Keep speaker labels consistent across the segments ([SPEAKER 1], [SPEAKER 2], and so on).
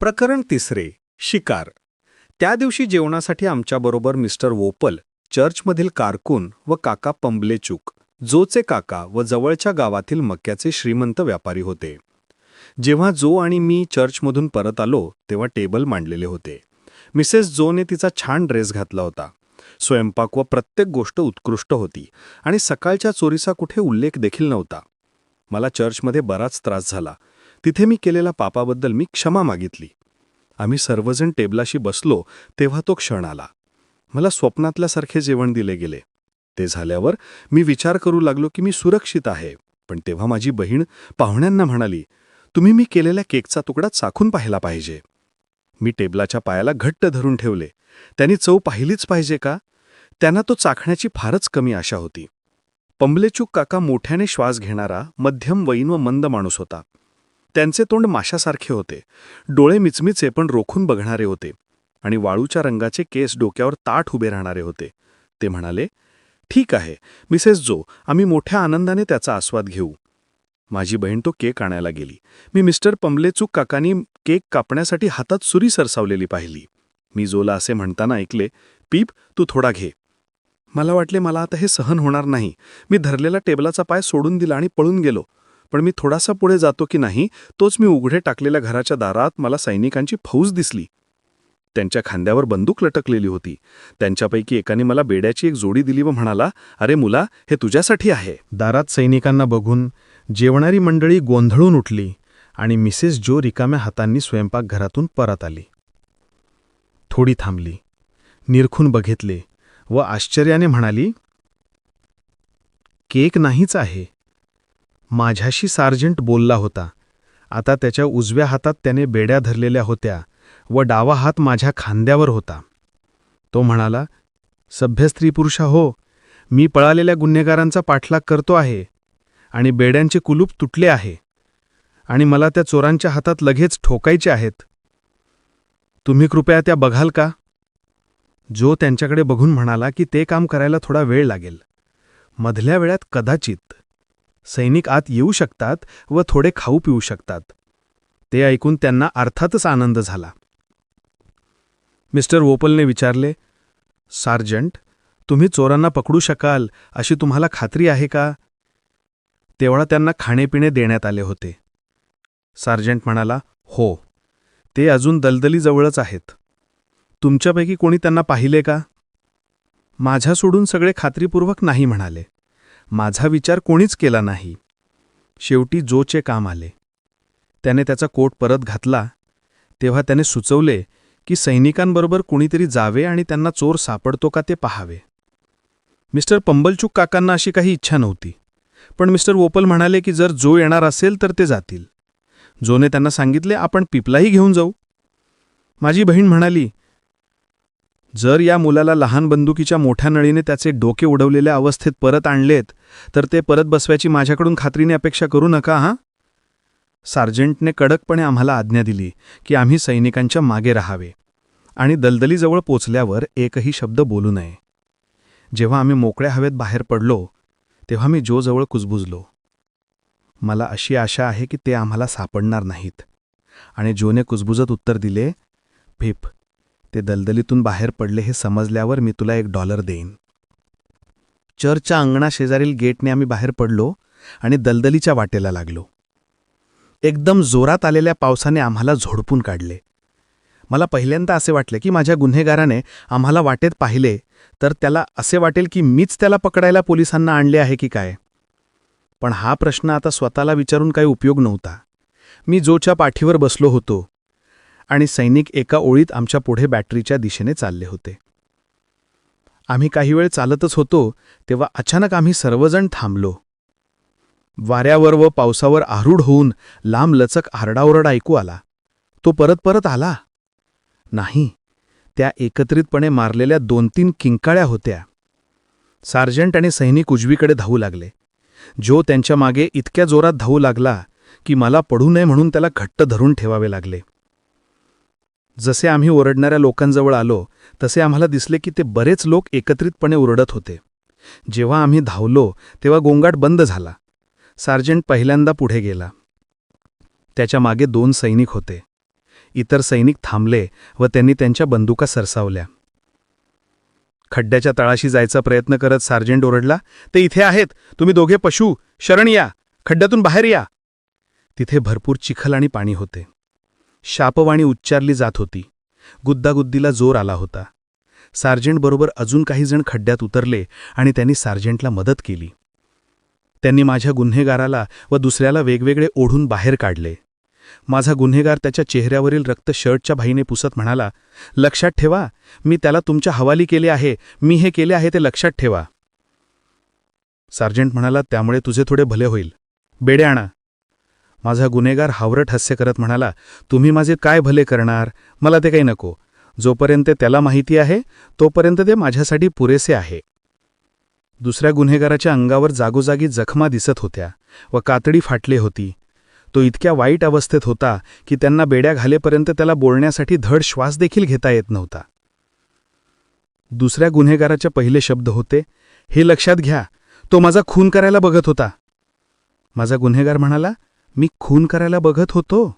[SPEAKER 1] प्रकरण तिसरे शिकार. त्या दिवशी जेवणासाठी आमच्याबरोबर मिस्टर वोपल चर्चमधील कारकून व काका पंबलेचूक जोचे काका व जवळच्या गावातील मक्याचे श्रीमंत व्यापारी होते. जेव्हा जो आणि मी चर्चमधून परत आलो तेव्हा टेबल मांडलेले होते. मिसेस जोने तिचा छान ड्रेस घातला होता. स्वयंपाक व प्रत्येक गोष्ट उत्कृष्ट होती आणि सकाळच्या चोरीचा कुठे उल्लेख देखील नव्हता. मला चर्चमध्ये बराच त्रास झाला. तिथे मी केलेल्या पापाबद्दल मी क्षमा मागितली. आम्ही सर्वजण टेबलाशी बसलो तेव्हा तो क्षण आला. मला स्वप्नातल्यासारखे जेवण दिले गेले. ते झाल्यावर मी विचार करू लागलो की मी सुरक्षित आहे पण तेव्हा माझी बहीण पाहुण्यांना म्हणाली तुम्ही मी केलेल्या केकचा तुकडा चाखून पाहिला पाहिजे. मी टेबलाच्या पायाला घट्ट धरून ठेवले. त्यांनी चव पाहिलीच पाहिजे का? त्यांना तो चाखण्याची फारच कमी आशा होती. पंबलेचूक काका मोठ्याने श्वास घेणारा मध्यम वयीन व मंद माणूस होता. त्यांचे तोंड माशासारखे होते. डोळे मिचमिचे पण रोखून बघणारे होते. आणि वाळूच्या रंगाचे केस डोक्यावर ताठ उभे राहणारे होते. ते म्हणाले ठीक आहे मिसेस जो आम्ही मोठ्या आनंदाने त्याचा आस्वाद घेऊ. माझी बहीण तो केक आणायला गेली. मी मिस्टर पमलेचूक काकांनी केक कापण्यासाठी हातात सुरी सरसावलेली पाहिली. मी जोला असे म्हणताना ऐकले पीप तू थोडा घे. मला वाटले मला आता हे सहन होणार नाही. मी धरलेला टेबलाचा पाय सोडून दिला आणि पळून गेलो. पण मी थोडासा पुढे जातो की नाही तोच मी उघडे टाकलेल्या घराच्या दारात मला सैनिकांची फौज दिसली. त्यांच्या खांद्यावर बंदूक लटकलेली होती. त्यांच्यापैकी एकाने मला बेड्याची एक जोडी दिली व म्हणाला अरे मुला हे तुझ्यासाठी आहे. दारात सैनिकांना बघून जेवणारी मंडळी गोंधळून उठली आणि मिसेस जो रिकाम्या हातांनी स्वयंपाकघरातून परत आली. थोडी थांबली. निरखून बघितले व आश्चर्याने म्हणाली केक नाहीच आहे. माझ्याशी सार्जंट बोलला होता. आता त्याच्या उजव्या हातात त्याने बेड्या धरलेल्या होत्या व डावा हात माझ्या खांद्यावर होता. तो म्हणाला सभ्य स्त्री पुरुषा हो मी पळालेल्या गुन्हेगारांचा पाठलाग करतो आहे आणि बेड्यांचे कुलूप तुटले आहे आणि मला त्या चोरांच्या हातात लगेच ठोकायचे आहेत. तुम्ही कृपया त्या बघाल का? जो त्यांच्याकडे बघून म्हणाला की ते काम करायला थोडा वेळ लागेल. मधल्या वेळात कदाचित सैनिक आत येऊ शकतात व थोडे खाऊ पिऊ शकतात. ते ऐकून त्यांना अर्थातच आनंद झाला. मिस्टर वोपलने विचारले सार्जंट तुम्ही चोरांना पकडू शकाल अशी तुम्हाला खात्री आहे का? तेवढा त्यांना खाणेपिणे देण्यात आले होते. सार्जंट म्हणाला हो ते अजून दलदलीजवळच आहेत. तुमच्यापैकी कोणी त्यांना पाहिले का? माझ्या सोडून सगळे खात्रीपूर्वक नाही म्हणाले. माझा विचार कोणीच केला नाही. शेवटी जोचे काम आले. त्याने त्याचा कोट परत घातला. तेव्हा त्याने सुचवले की सैनिकांबरोबर कुणीतरी जावे आणि त्यांना चोर सापडतो का ते पाहावे. मिस्टर पंबलचूक काकांना अशी काही इच्छा नव्हती. पण मिस्टर वोपल म्हणाले की जर जो येणार असेल तर ते जातील. जोने त्यांना सांगितले आपण पिपलाही घेऊन जाऊ. माझी बहीण म्हणाली जर या मुलाला लहान बंदुकीच्या मोठ्या नळीने त्याचे डोके उडवलेल्या अवस्थेत परत आणलेत तर ते परत बसवायची माझ्याकडून खात्रीने अपेक्षा करू नका हां? सार्जंटने कडकपणे आम्हाला आज्ञा दिली की आम्ही सैनिकांच्या मागे राहावे आणि दलदलीजवळ पोचल्यावर एकही शब्द बोलू नये. जेव्हा आम्ही मोकळ्या हवेत बाहेर पडलो तेव्हा मी जोजवळ कुजबुजलो. मला अशी आशा आहे की ते आम्हाला सापडणार नाहीत. आणि जोने कुजबुजत उत्तर दिले फिप ते दलदलीतून बाहेर पडले हे समजल्यावर मी तुला एक डॉलर देईन. चर्चच्या अंगणाशेजारील गेटने आम्ही बाहेर पडलो आणि दलदलीच्या वाटेला लागलो. एकदम जोरात आलेल्या पावसाने आम्हाला झोडपून काढले. मला पहिल्यांदा असे वाटले की माझ्या गुन्हेगाराने आम्हाला वाटेत पाहिले तर त्याला असे वाटेल की मीच त्याला पकडायला पोलिसांना आणले आहे की काय? पण हा प्रश्न आता स्वतःला विचारून काही उपयोग नव्हता. मी जोच्या पाठीवर बसलो होतो आणि सैनिक एका ओळीत आमच्या पुढे बॅटरीच्या दिशेने चालले होते. आम्ही काही वेळ चालतच होतो तेव्हा अचानक आम्ही सर्वजण थांबलो. वाऱ्यावर व पावसावर आरूढ होऊन लांब लचक आरडाओरड ऐकू आला. तो परत परत आला. नाही त्या एकत्रितपणे मारलेल्या दोन तीन किंकाळ्या होत्या. सार्जंट आणि सैनिक उजवीकडे धावू लागले. जो त्यांच्या मागे इतक्या जोरात धावू लागला की मला पडू नये म्हणून त्याला घट्ट धरून ठेवावे लागले. जसे आम्ही ओरडणाऱ्या लोकांजवळ आलो तसे आम्हाला दिसले की ते बरेच लोक एकत्रितपणे ओरडत होते. जेव्हा आम्ही धावलो तेव्हा गोंगाट बंद झाला. सार्जंट पहिल्यांदा पुढे गेला. त्याच्यामागे दोन सैनिक होते. इतर सैनिक थांबले व त्यांनी त्यांच्या बंदुका सरसावल्या. खड्ड्याच्या तळाशी जायचा प्रयत्न करत सार्जंट ओरडला ते इथे आहेत. तुम्ही दोघे पशु शरण या. खड्ड्यातून बाहेर या. तिथे भरपूर चिखल आणि पाणी होते. शापवाणी उच्चारली जात होती. गुद्दागुद्दीला जोर आला होता. सार्जंटबरोबर अजून काही जण खड्ड्यात उतरले आणि त्यांनी सार्जंटला मदत केली. त्यांनी माझ्या गुन्हेगाराला व दुसऱ्याला वेगवेगळे ओढून बाहेर काढले. माझा गुन्हेगार त्याच्या चेहऱ्यावरील रक्त शर्टच्या भाईने पुसत म्हणाला लक्षात ठेवा मी त्याला तुमच्या हवाली केले आहे मी हे केले आहे ते लक्षात ठेवा. सार्जंट म्हणाला त्यामुळे तुझे थोडे भले होईल. बेडे आणा. माझा गुन्हेगार हावरट हास्य करत म्हणाला तुम्ही माझे काय भले करणार? मला ते काही नको. जोपर्यंत त्याला माहिती आहे तोपर्यंत ते माझ्यासाठी पुरेसे आहे. दुसऱ्या गुन्हेगाराच्या अंगावर जागोजागी जखमा दिसत होत्या व कातडी फाटली होती. तो इतक्या वाईट अवस्थेत होता की त्यांना बेड्या घालेपर्यंत त्याला बोलण्यासाठी धड श्वास देखील घेता येत नव्हता. दुसऱ्या गुन्हेगाराचे पहिले शब्द होते हे लक्षात घ्या तो माझा खून करायला बघत होता. माझा गुन्हेगार म्हणाला मी खून करायला बघत होतो.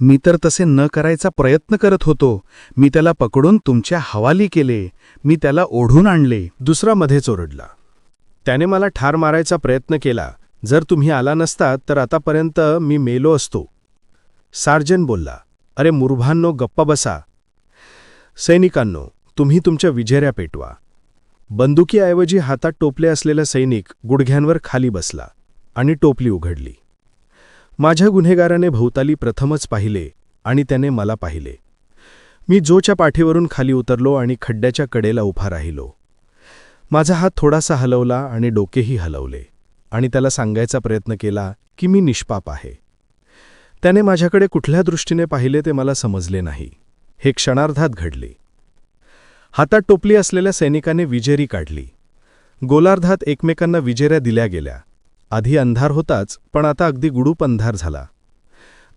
[SPEAKER 1] मी तर तसे न करायचा प्रयत्न करत होतो. मी त्याला पकडून तुमच्या हवाली केले. मी त्याला ओढून आणले. दुसरा मध्येच ओरडला. त्याने मला ठार मारायचा प्रयत्न केला. जर तुम्ही आला नसता तर आतापर्यंत मी मेलो असतो. सार्जन बोलला अरे मुरभांनो गप्पा बसा. सैनिकांनो तुम्ही तुमच्या विजेऱ्या पेटवा. बंदुकीऐवजी हातात टोपले असलेला सैनिक गुडघ्यांवर खाली बसला आणि टोपली उघडली. माझ्या गुन्हेगाराने भोवताली प्रथमच पाहिले आणि त्याने मला पाहिले. मी जोच्या पाठीवरून खाली उतरलो आणि खड्ड्याच्या कडेला उभा राहिलो. माझा हात थोडासा हलवला आणि डोकेही हलवले आणि त्याला सांगायचा प्रयत्न केला की मी निष्पाप आहे. त्याने माझ्याकडे कुठल्या दृष्टीने पाहिले ते मला समजले नाही. हे क्षणार्धात घडले. हातात टोपली असलेल्या सैनिकाने विजेरी काढली. गोलार्धात एकमेकांना विजेऱ्या दिल्या गेल्या. आधी अंधार होताच पण आता अगदी गुडूप अंधार झाला.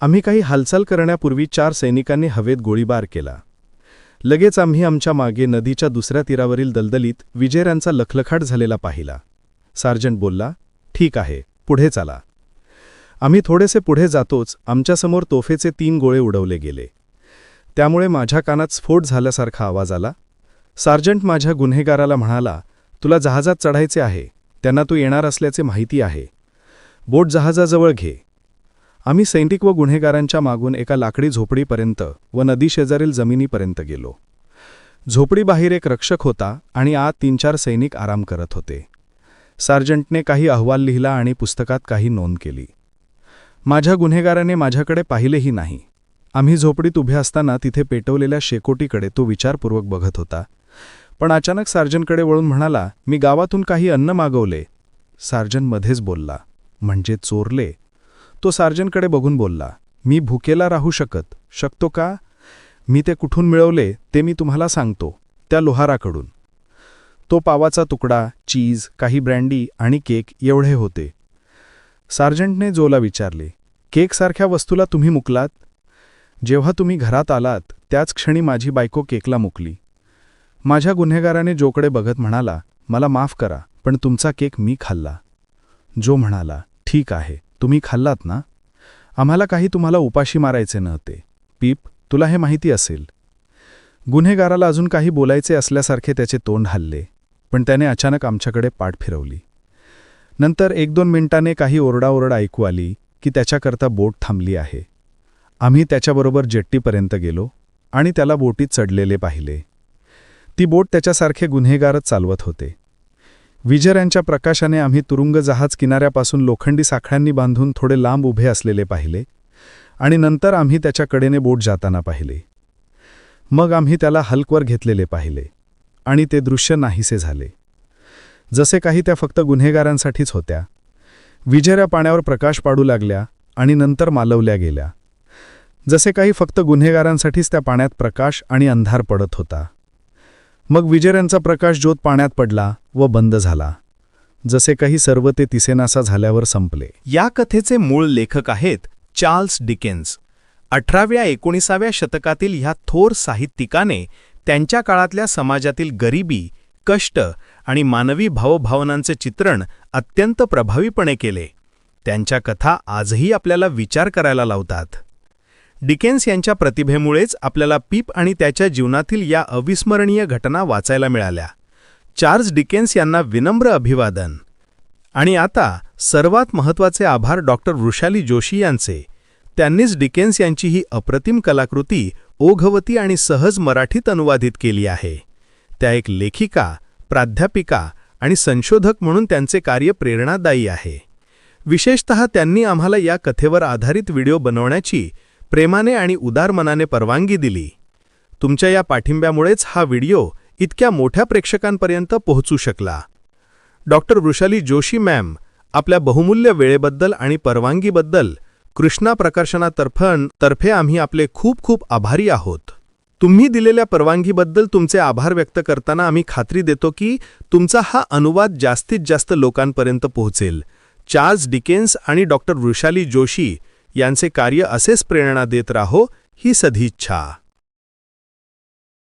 [SPEAKER 1] आम्ही काही हालचाल करण्यापूर्वी चार सैनिकांनी हवेत गोळीबार केला. लगेच आम्ही आमच्या मागे नदीच्या दुसऱ्या तीरावरील दलदलीत विजेऱ्यांचा लखलखाट झालेला पाहिला. सार्जंट बोलला ठीक आहे पुढे चाला. आम्ही थोडेसे पुढे जातोच आमच्यासमोर तोफेचे तीन गोळे उडवले गेले. त्यामुळे माझ्या कानात स्फोट झाल्यासारखा आवाज आला. सार्जंट माझ्या गुन्हेगाराला म्हणाला तुला जहाजात चढायचे आहे. त्यांना तू येणार असल्याचे माहिती आहे. बोट जहाजाजवळ घे. आम्ही सैनिक व गुन्हेगारांच्या मागून एका लाकडी झोपडीपर्यंत व नदीशेजारील जमिनीपर्यंत गेलो. झोपडीबाहेर एक रक्षक होता आणि आत तीन चार सैनिक आराम करत होते. सार्जंटने काही अहवाल लिहिला आणि पुस्तकात काही नोंद केली. माझ्या गुन्हेगाराने माझ्याकडे पाहिलेही नाही. आम्ही झोपडीत उभे असताना तिथे पेटवलेल्या शेकोटीकडे तो विचारपूर्वक बघत होता. पण अचानक सार्जनकडे वळून म्हणाला मी गावातून काही अन्न मागवले. सार्जन मध्येच बोलला म्हणजे चोरले. तो सार्जनकडे बघून बोलला मी भुकेला राहू शकत शकतो का? मी ते कुठून मिळवले ते मी तुम्हाला सांगतो त्या लोहाराकडून. तो पावाचा तुकडा चीज काही ब्रँडी आणि केक एवढे होते. सार्जंटने जोला विचारले केकसारख्या वस्तूला तुम्ही मुकलात? जेव्हा तुम्ही घरात आलात त्याच क्षणी माझी बायको केकला मुकली. माझ्या गुन्हेगाराने जोकडे बघत म्हणाला मला माफ करा पण तुमचा केक मी खाल्ला. जो म्हणाला ठीक आहे तुम्ही खाल्लात ना? आम्हाला काही तुम्हाला उपाशी मारायचे नव्हते. पीप तुला हे माहिती असेल. गुन्हेगाराला अजून काही बोलायचे असल्यासारखे त्याचे तोंड हल्ले पण त्याने अचानक आमच्याकडे पाठ फिरवली. नंतर एक दोन मिनिटांनी काही ओरडाओरड ऐकू आली की त्याच्याकरता बोट थांबली आहे. आम्ही त्याच्याबरोबर जेट्टीपर्यंत गेलो आणि त्याला बोटीत चढलेले पाहिले. ती बोट त्याच्यासारखे गुन्हेगारच चालवत होते. विजऱ्यांच्या प्रकाशाने आम्ही तुरुंग जहाज किनाऱ्यापासून लोखंडी साखळ्यांनी बांधून थोडे लांब उभे असलेले पाहिले आणि नंतर आम्ही त्याच्या कडेने बोट जाताना पाहिले. मग आम्ही त्याला हलकवर घेतलेले पाहिले आणि ते दृश्य नाहीसे झाले. जसे काही त्या फक्त गुन्हेगारांसाठीच होत्या. विजेऱ्या पाण्यावर प्रकाश पाडू लागल्या आणि नंतर मालवल्या गेल्या. जसे काही फक्त गुन्हेगारांसाठीच त्या पाण्यात प्रकाश आणि अंधार पडत होता. मग विजेऱ्यांचा प्रकाश ज्योत पाण्यात पडला व बंद झाला. जसे काही सर्व ते तिसेनासा झाल्यावर संपले.
[SPEAKER 2] या कथेचे मूळ लेखक आहेत चार्ल्स डिकेन्स. अठराव्या एकोणीसाव्या शतकातील ह्या थोर साहित्यिकाने त्यांच्या काळातल्या समाजातील गरिबी कष्ट आणि मानवी भावभावनांचे चित्रण अत्यंत प्रभावीपणे केले. त्यांच्या कथा आजही आपल्याला विचार करायला लावतात. डिकेन्स यांच्या प्रतिभेमुळेच आपल्याला पीप आणि त्याच्या जीवनातील या अविस्मरणीय घटना वाचायला मिळाल्या. चार्ल्स डिकेन्स यांना विनम्र अभिवादन. आणि आता सर्वात महत्त्वाचे आभार डॉक्टर वृषाली जोशी यांचे. त्यांनीच डिकेन्स यांची ही अप्रतिम कलाकृती ओघवती आणि सहज मराठीत अनुवादित केली आहे. त्या एक लेखिका प्राध्यापिका आणि संशोधक म्हणून त्यांचे कार्य प्रेरणादायी आहे. विशेषत त्यांनी आम्हाला या कथेवर आधारित व्हिडिओ बनवण्याची प्रेमाने आणि उदार मनाने परवानगी दिली. तुमच्या या पाठिंब्यामुळेच हा व्हिडिओ इतक्या मोठ्या प्रेक्षकांपर्यंत पोहोचू शकला. डॉक्टर वृषाली जोशी मॅम आपल्या बहुमूल्य वेळेबद्दल आणि परवानगीबद्दल कृष्णा प्रकर्षणातर्फन तर्फे आम्ही आपले खूप खूप आभारी आहोत. तुम्ही दिलेल्या परवानगीबद्दल तुमचे आभार व्यक्त करताना आम्ही खात्री देतो की तुमचा हा अनुवाद जास्तीत जास्त लोकांपर्यंत पोहोचेल. चार्ल्स डिकेन्स आणि डॉक्टर वृषाली जोशी यांचे कार्य असेच प्रेरणा देत राहो ही सदिच्छा